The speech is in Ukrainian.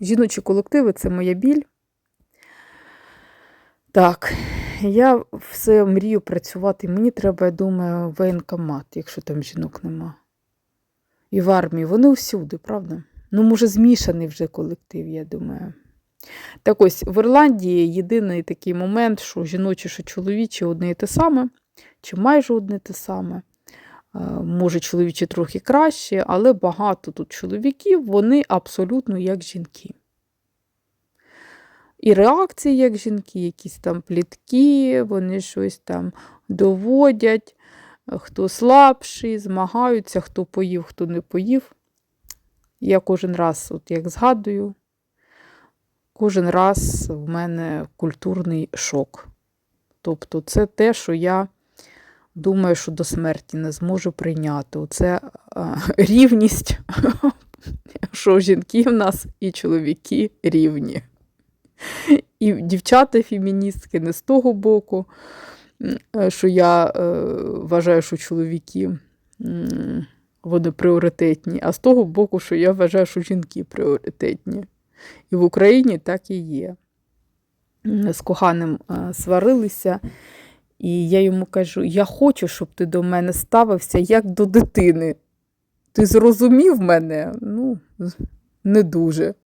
Жіночі колективи це моя біль. Так, я все мрію працювати. Мені треба, я думаю, воєнкомат, якщо там жінок нема. І в армії. Вони всюди, правда? Ну, може, змішаний вже колектив, я думаю. Так ось в Ірландії єдиний такий момент, що жіночі, що чоловічі одне і те саме, чи майже одне те саме. Е, Може, чоловічі трохи краще, але багато тут чоловіків, вони абсолютно як жінки. І реакції, як жінки, якісь там плітки, вони щось там доводять, хто слабший, змагаються, хто поїв, хто не поїв. Я кожен раз, от як згадую, кожен раз в мене культурний шок. Тобто, це те, що я думаю, що до смерті не зможу прийняти. Оце рівність, що жінки в нас і чоловіки рівні. І дівчата феміністки не з того боку, е, що я е, вважаю, що чоловіки вони пріоритетні, а з того боку, що я вважаю, що жінки пріоритетні. І в Україні так і є. З коханим е, сварилися, і я йому кажу: я хочу, щоб ти до мене ставився як до дитини. Ти зрозумів мене? Ну, не дуже.